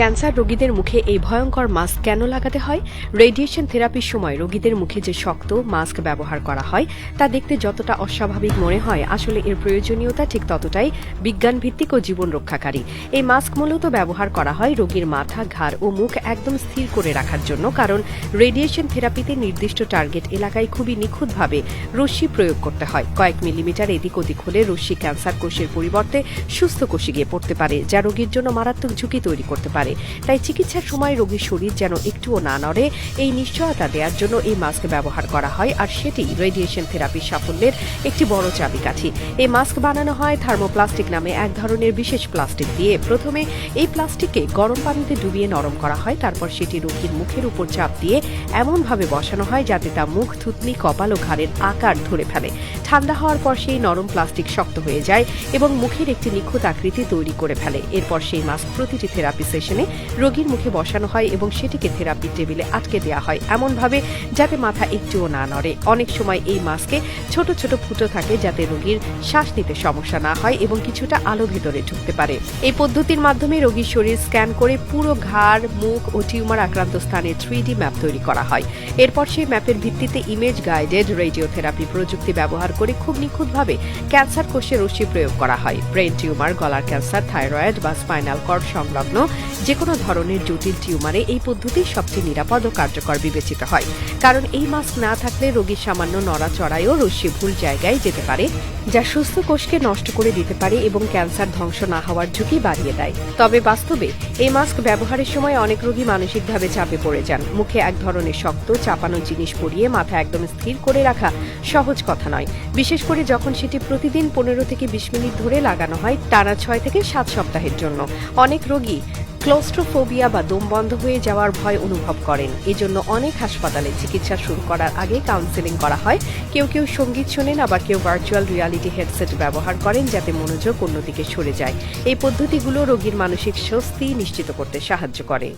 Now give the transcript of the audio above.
Cancer রোগীদের মুখে এই ভয়ঙ্কর মাস্ক কেন লাগাতে হয়? রেডিয়েশন থেরাপির সময় রোগীদের মুখে যে শক্ত মাস্ক ব্যবহার করা হয়, তা দেখতে যতটা অস্বাভাবিক মনে হয়, আসলে এর প্রয়োজনীয়তা ঠিক ততটাই বিজ্ঞান ভিত্তিক ও জীবন রক্ষাকারী। এই মাস্ক মূলত ব্যবহার করা হয় রোগীর মাথা, ঘাড় ও মুখ একদম স্থির করে রাখার জন্য, কারণ রেডিয়েশন থেরাপিতে নির্দিষ্ট টার্গেট এলাকায় খুবই নিখুঁতভাবে রশ্মি প্রয়োগ করতে হয়। কয়েক মিলিমিটার এদিক ওদিক হলে রশ্মি ক্যান্সার কোষের পরিবর্তে সুস্থ কোষে গিয়ে পড়তে পারে, যা রোগীর জন্য মারাত্মক ঝুঁকি তৈরি করতে পারে। তাই চিকিৎসার সময় রোগীর শরীর যেন একটুও না নড়ে, এই নিশ্চয়তা দেওয়ার জন্য এই মাস্ক ব্যবহার করা হয়, আর সেটি রেডিয়েশন থেরাপির সাফল্যের একটি বড় চাবিকাঠি। এই মাস্ক বানানো হয় থার্মোপ্লাস্টিক নামে এক ধরনের বিশেষ প্লাস্টিক দিয়ে। প্রথমে এই প্লাস্টিককে গরম পানিতে ডুবিয়ে নরম করা হয়, তারপর সেটি রোগীর মুখের উপর চাপ দিয়ে এমনভাবে বসানো হয় যাতে তা মুখ, থুতনি, কপাল ও ঘাড়ের আকার ধরে ফেলে। ঠান্ডা হওয়ার পর সেই নরম প্লাস্টিক শক্ত হয়ে যায় এবং মুখের একটি নিখুঁত আকৃতি তৈরি করে ফেলে। এরপর সেই মাস্ক প্রতিটি থেরাপি সেশনে রোগীর মুখে বসানো হয় এবং সেটিকে থেরাপি টেবিলে আটকে দেওয়া হয়। এমনভাবে যাতে মাথা একটুও না নড়ে। অনেক সময় এই মাস্কে ছোট ছোট ফুটো থাকে যাতে রোগীর শ্বাস নিতে সমস্যা না হয় এবং কিছুটা আলো ভেতরে ঢুকতে পারে। এই পদ্ধতির মাধ্যমে রোগীর শরীর স্ক্যান করে পুরো ঘাড়, মুখ ও টিউমার আক্রান্ত স্থানে থ্রি ম্যাপ তৈরি করা হয়। এরপর সেই ম্যাপের ভিত্তিতে ইমেজ গাইডেড রেডিওথেরাপি প্রযুক্তি ব্যবহার করে খুব নিখুঁতভাবে ক্যান্সার কোষে রশ্মি প্রয়োগ করা হয়। ব্রেন টিউমার, গলার ক্যান্সার, থাইরয়েড বা স্পাইনাল কর্ড সংলগ্ন যে কোনো ধরনের জটিল টিউমারে এই পদ্ধতি সবচেয়ে নিরাপদ ও কার্যকর বিবেচিত হয়। কারণ এই মাস্ক না থাকলে রোগীর সামান্য নড়াচড়ায়ও রশ্মি ভুল জায়গায় যেতে পারে, যা সুস্থ কোষকে নষ্ট করে দিতে পারে এবং ক্যান্সার ধ্বংস না হওয়ার ঝুঁকি বাড়িয়ে দেয়। তবে বাস্তবে এই মাস্ক ব্যবহারের সময় অনেক রোগী মানসিকভাবে চাপে পড়ে যান। মুখে এক ধরনের শক্ত, চাপানো জিনিস পরিয়ে মাথা একদম স্থির করে রাখা সহজ কথা নয়। বিশেষ করে যখন সেটি প্রতিদিন পনেরো থেকে বিশ মিনিট ধরে লাগানো হয়, টানা ছয় থেকে সাত সপ্তাহের জন্য। অনেক রোগী ক্লোস্ট্রোফোবিয়া বা দম বন্ধ হয়ে যাওয়ার ভয় অনুভব করেন। এজন্য অনেক হাসপাতালে চিকিৎসা শুরু করার আগে কাউন্সেলিং করা হয়। কেউ কেউ সংগীত শোনেন, আবার কেউ ভার্চুয়াল রিয়ালিটি হেডসেট ব্যবহার করেন যাতে মনোযোগ অন্যদিকে সরে যায়। এই পদ্ধতিগুলো রোগীর মানসিক স্বস্তি নিশ্চিত করতে সাহায্য করে।